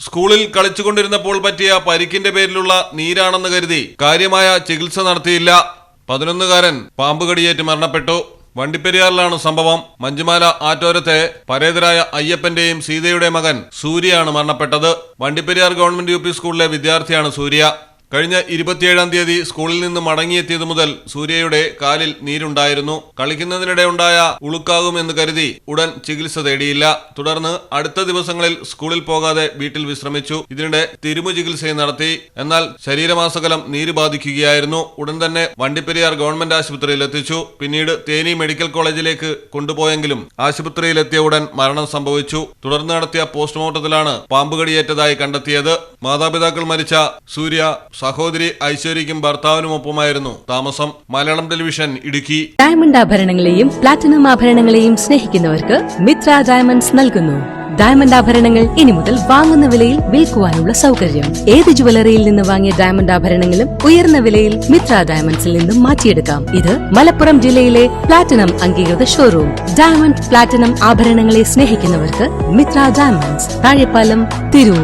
സ്കൂളിൽ കളിച്ചുകൊണ്ടിരുന്നപ്പോൾ പറ്റിയ പരിക്കിന്റെ പേരിലുള്ള നീരാണെന്ന് കരുതി കാര്യമായ ചികിത്സ നടത്തിയില്ല. പതിനൊന്നുകാരൻ പാമ്പ് കടിയേറ്റ് മരണപ്പെട്ടു. വണ്ടിപ്പെരിയാറിലാണ് സംഭവം. മഞ്ചുമാല ആറ്റോരത്തെ പരേതരായ അയ്യപ്പന്റെയും സീതയുടെ മകൻ സൂര്യയാണ് മരണപ്പെട്ടത്. വണ്ടിപ്പെരിയാർ ഗവൺമെന്റ് യു സ്കൂളിലെ വിദ്യാർത്ഥിയാണ് സൂര്യ. കഴിഞ്ഞ ഇരുപത്തിയേഴാം തീയതി സ്കൂളിൽ നിന്ന് മടങ്ങിയെത്തിയത് മുതൽ സൂര്യയുടെ കാലിൽ നീരുണ്ടായിരുന്നു. കളിക്കുന്നതിനിടെ ഉണ്ടായ ഉളുക്കാകുമെന്ന് കരുതി ഉടൻ ചികിത്സ തേടിയില്ല. തുടർന്ന് അടുത്ത ദിവസങ്ങളിൽ സ്കൂളിൽ പോകാതെ വീട്ടിൽ വിശ്രമിച്ചു. ഇതിനിടെ തിരുമു ചികിത്സയും നടത്തി. എന്നാൽ ശരീരമാസകലം നീര് ബാധിക്കുകയായിരുന്നു. ഉടൻ തന്നെ വണ്ടിപ്പെരിയാർ ഗവൺമെന്റ് ആശുപത്രിയിൽ എത്തിച്ചു. പിന്നീട് തേനി മെഡിക്കൽ കോളേജിലേക്ക് കൊണ്ടുപോയെങ്കിലും ആശുപത്രിയിലെത്തിയ ഉടൻ മരണം സംഭവിച്ചു. തുടർന്ന് നടത്തിയ പോസ്റ്റ്മോർട്ടത്തിലാണ് പാമ്പുകടിയേറ്റതായി കണ്ടെത്തിയത്. മാതാപിതാക്കൾ മരിച്ച സൂര്യ സഹോദരി ഐശ്വര്യയ്ക്കും ഭർത്താവിനുമൊപ്പമായിരുന്നു താമസം മലയാളം ടെലിവിഷൻ ഇടുക്കി. ഡയമണ്ട് ആഭരണങ്ങളെയും പ്ലാറ്റിനം ആഭരണങ്ങളെയും സ്നേഹിക്കുന്നവർക്ക് മിത്ര ഡയമണ്ട്സ് നൽകുന്നു. ഡയമണ്ട് ആഭരണങ്ങൾ ഇനി മുതൽ വാങ്ങുന്ന വിലയിൽ വിൽക്കുവാനുള്ള സൗകര്യം. ഏത് ജുവലറിയിൽ നിന്ന് വാങ്ങിയ ഡയമണ്ട് ആഭരണങ്ങളും ഉയർന്ന വിലയിൽ മിത്ര ഡയമണ്ട്സിൽ നിന്നും മാറ്റിയെടുക്കാം. ഇത് മലപ്പുറം ജില്ലയിലെ പ്ലാറ്റിനം അംഗീകൃത ഷോറൂം ഡയമണ്ട് പ്ലാറ്റിനം ആഭരണങ്ങളെ സ്നേഹിക്കുന്നവർക്ക് മിത്ര ഡയമണ്ട്സ് താഴെപ്പാലം തിരൂർ.